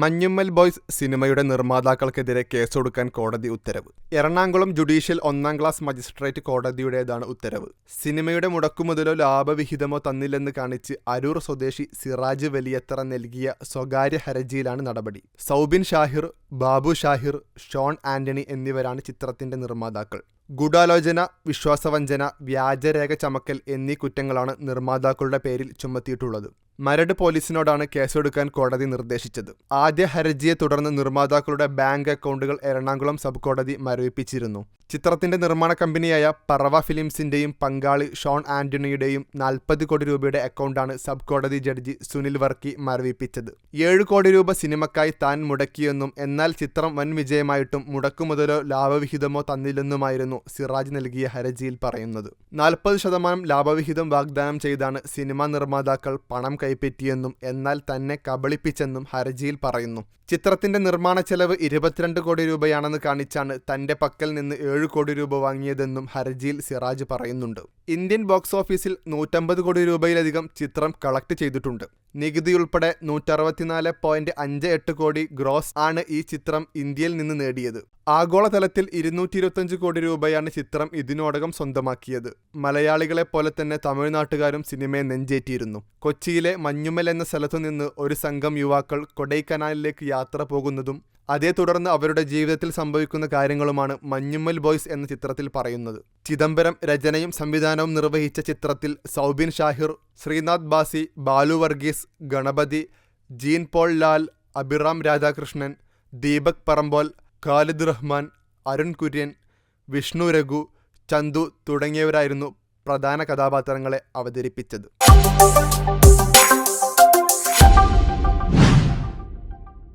Manjummel boys സിനിമയുടെ നിർമ്മാതാക്കൾക്കെതിരെ കേസെടുക്കാൻ കോടതി ഉത്തരവ്. എറണാകുളം ജുഡീഷ്യൽ ഒന്നാം ക്ലാസ് മജിസ്ട്രേറ്റ് കോടതിയുടേതാണ് ഉത്തരവ്. സിനിമയുടെ മുടക്കുമുതലോ ലാഭവിഹിതമോ തന്നില്ലെന്ന് കാണിച്ച് അരൂർ സ്വദേശി സിറാജ് വലിയത്തറ നൽകിയ സ്വകാര്യ ഹർജിയിലാണ് നടപടി. സൗബിൻ ഷാഹിർ ബാബു ഷാഹിർ ഷോൺ ആന്റണി എന്നിവരാണ് ചിത്രത്തിന്റെ നിർമ്മാതാക്കൾ. ഗൂഢാലോചന വിശ്വാസവഞ്ചന വ്യാജരേഖ ചമക്കൽ എന്നീ കുറ്റങ്ങളാണ് നിർമ്മാതാക്കളുടെ പേരിൽ ചുമത്തിയിട്ടുള്ളത്. മരട് പോലീസിനോടാണ് കേസെടുക്കാൻ കോടതി നിർദ്ദേശിച്ചത്. ആദ്യ ഹർജിയെ തുടർന്ന് നിർമ്മാതാക്കളുടെ ബാങ്ക് അക്കൗണ്ടുകൾ എറണാകുളം സബ് കോടതി മരവിപ്പിച്ചിരുന്നു. ചിത്രത്തിന്റെ നിർമ്മാണ കമ്പനിയായ പറവ ഫിലിംസിന്റെയും പങ്കാളി ഷോൺ ആന്റണിയുടെയും നാൽപ്പത് കോടി രൂപയുടെ അക്കൗണ്ടാണ് സബ് കോടതി ജഡ്ജി സുനിൽ വർക്കി മരവിപ്പിച്ചത്. ഏഴ് കോടി രൂപ സിനിമക്കായി താൻ മുടക്കിയെന്നും എന്നാൽ ചിത്രം വൻ വിജയമായിട്ടും മുടക്കുമുതലോ ലാഭവിഹിതമോ തന്നില്ലെന്നുമായിരുന്നു സിറാജ് നൽകിയ ഹർജിയിൽ പറയുന്നത്. നാൽപ്പത് ശതമാനം ലാഭവിഹിതം വാഗ്ദാനം ചെയ്താണ് സിനിമാ നിർമ്മാതാക്കൾ പണം കൈപ്പറ്റിയെന്നും എന്നാൽ തന്നെ കബളിപ്പിച്ചെന്നും ഹർജിയിൽ പറയുന്നു. ചിത്രത്തിന്റെ നിർമ്മാണ ചെലവ് ഇരുപത്തിരണ്ട് കോടി രൂപയാണെന്ന് കാണിച്ചാണ് തന്റെ പക്കൽ നിന്ന് ഏഴ് കോടി രൂപ വാങ്ങിയതെന്നും ഹർജിയിൽ സിറാജ് പറയുന്നുണ്ട്. ഇന്ത്യൻ ബോക്സ് ഓഫീസിൽ നൂറ്റമ്പത് കോടി രൂപയിലധികം ചിത്രം കളക്ട് ചെയ്തിട്ടുണ്ട്. നികുതി ഉൾപ്പെടെ നൂറ്ററുപത്തിനാല് പോയിന്റ് അഞ്ച് എട്ട് കോടി ഗ്രോസ് ആണ് ഈ ചിത്രം ഇന്ത്യയിൽ നിന്ന് നേടിയത്. ആഗോളതലത്തിൽ ഇരുന്നൂറ്റി ഇരുപത്തഞ്ച് കോടി രൂപയാണ് ചിത്രം ഇതിനോടകം സ്വന്തമാക്കിയത്. മലയാളികളെ പോലെ തന്നെ തമിഴ്നാട്ടുകാരും സിനിമയെ നെഞ്ചേറ്റിയിരുന്നു. കൊച്ചിയിലെ മഞ്ഞുമൽ എന്ന സ്ഥലത്തുനിന്ന് ഒരു സംഘം യുവാക്കൾ കൊടൈക്കനാലിലേക്ക് യാത്ര പോകുന്നതും അതേ തുടർന്ന് അവരുടെ ജീവിതത്തിൽ സംഭവിക്കുന്ന കാര്യങ്ങളുമാണ് മഞ്ഞുമ്മൽ ബോയ്സ് എന്ന ചിത്രത്തിൽ പറയുന്നത്. ചിദംബരം രചനയും സംവിധാനവും നിർവഹിച്ച ചിത്രത്തിൽ സൗബിൻ ഷാഹിർ ശ്രീനാഥ് ബാസി ബാലു വർഗീസ് ഗണപതി ജീൻ പോൾ ലാൽ അബിറാം രാധാകൃഷ്ണൻ ദീപക് പറമ്പോൽ ഖാലിദ് റഹ്മാൻ അരുൺ കുര്യൻ വിഷ്ണു രഘു ചന്തു തുടങ്ങിയവരായിരുന്നു പ്രധാന കഥാപാത്രങ്ങളെ അവതരിപ്പിച്ചത്.